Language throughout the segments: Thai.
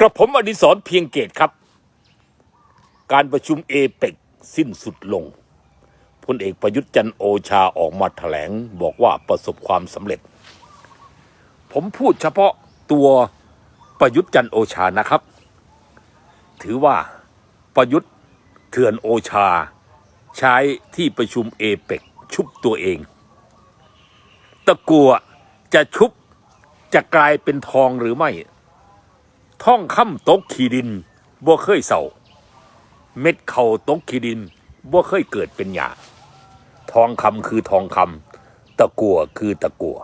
กระผมอดิศรเพียงเกตครับ การประชุมเอเปกสิ้นสุดลงพลเอกประยุทธ์จันโอชาออกมาแถลงบอกว่าประสบความสำเร็จ ผมพูดเฉพาะตัวประยุทธ์จันโอชานะครับ ถือว่าประยุทธ์เถื่อนโอชา ใช้ที่ประชุมเอเปกชุบตัวเอง ตะกัวจะชุบจะกลายเป็นทองหรือไม่ ท่องคำตกขีดินบ่เคยเศร้าเม็ดเข่าตกขีดินบ่เคยเกิดเป็นหยาทองคำคือทองคำตะกัวคือตะกัว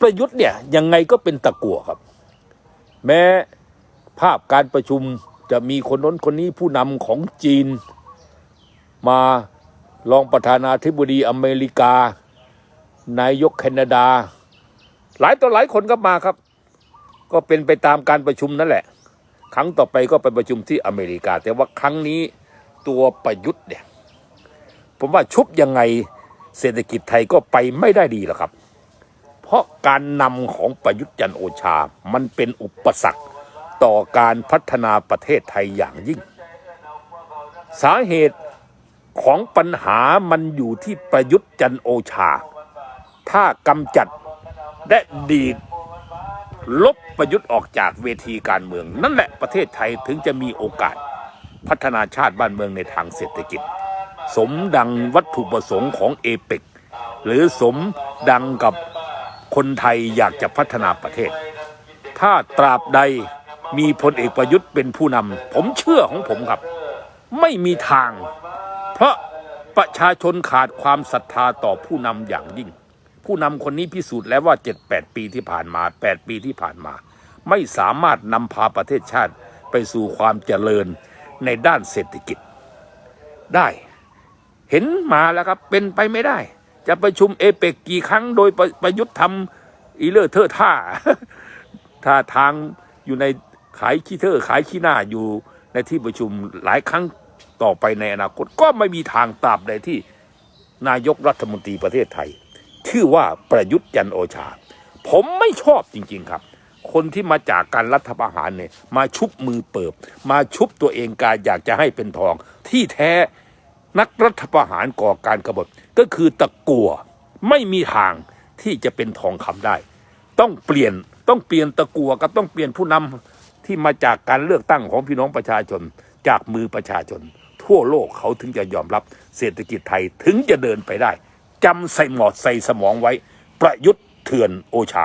ประยุทธ์เนี่ยยังไงก็เป็นตะกัวครับ แม้ภาพการประชุมจะมีคนน้นคนนี้ผู้นำของจีน มารองประธานาธิบดีอเมริกา นายกแคนาดา หลายต่อหลายคนก็มาครับ ก็เป็นไปตามการประชุมนั่นแหละ ครั้งต่อไปก็ไปประชุมที่อเมริกา แต่ว่าครั้งนี้ตัวประยุทธ์เนี่ย ผมว่าชุบยังไงเศรษฐกิจไทยก็ไปไม่ได้ดีหรอกครับ เพราะการนำของประยุทธ์จันโอชา มันเป็นอุปสรรคต่อการพัฒนาประเทศไทยอย่างยิ่ง สาเหตุของปัญหามันอยู่ที่ประยุทธ์จันโอชา ถ้ากำจัดและดีด ลบประยุทธ์ออกจากเวทีการเมือง นั่นแหละประเทศไทยถึงจะมีโอกาสพัฒนาชาติบ้านเมืองในทางเศรษฐกิจ สมดังวัตถุประสงค์ของเอเปกหรือสมดังกับคนไทยอยากจะพัฒนาประเทศ ถ้าตราบใดมีพลเอกประยุทธ์เป็นผู้นำผมเชื่อของผมครับ ไม่มีทาง เพราะประชาชนขาดความศรัทธาต่อผู้นำอย่างยิ่ง ผู้นำคนนี้พิสูจน์แล้วว่า 7-8 ปีที่ผ่านมา 8 ปีที่ผ่านมา ไม่สามารถนำพาประเทศชาติไปสู่ความเจริญในด้านเศรษฐกิจ ได้ เห็นมาแล้วครับ เป็นไปไม่ได้ จะประชุมเอเปกกี่ครั้งโดยประประยุทธ์ทำอีเลอร์เทอร์ท่าท่าทางอยู่ในขายขี้เทอร์ขายขี้หน้าอยู่ในที่ประชุมหลายครั้งต่อไปในอนาคต ก็ไม่มีทางตราบใดที่นายกรัฐมนตรีประเทศไทย ชื่อว่าประยุทธ์จันโอชา ผมไม่ชอบจริง ๆครับ คนที่มาจากการรัฐประหารเนี่ยมาชุบมือเปิบ มาชุบตัวเองกายอยากจะให้เป็นทอง ที่แท้นักรัฐประหารก่อการกบฏก็คือตะกัวไม่มีทางที่จะเป็นทองคำได้ ต้องเปลี่ยนต้องเปลี่ยนตะกัวกับต้องเปลี่ยนผู้นำที่มาจากการเลือกตั้งของพี่น้องประชาชน จากมือประชาชน ทั่วโลกเขาถึงจะยอมรับเศรษฐกิจไทยถึงจะเดินไปได้ จำใส่หมอดใส่สมองไว้ ประยุทธ์เถื่อนโอชา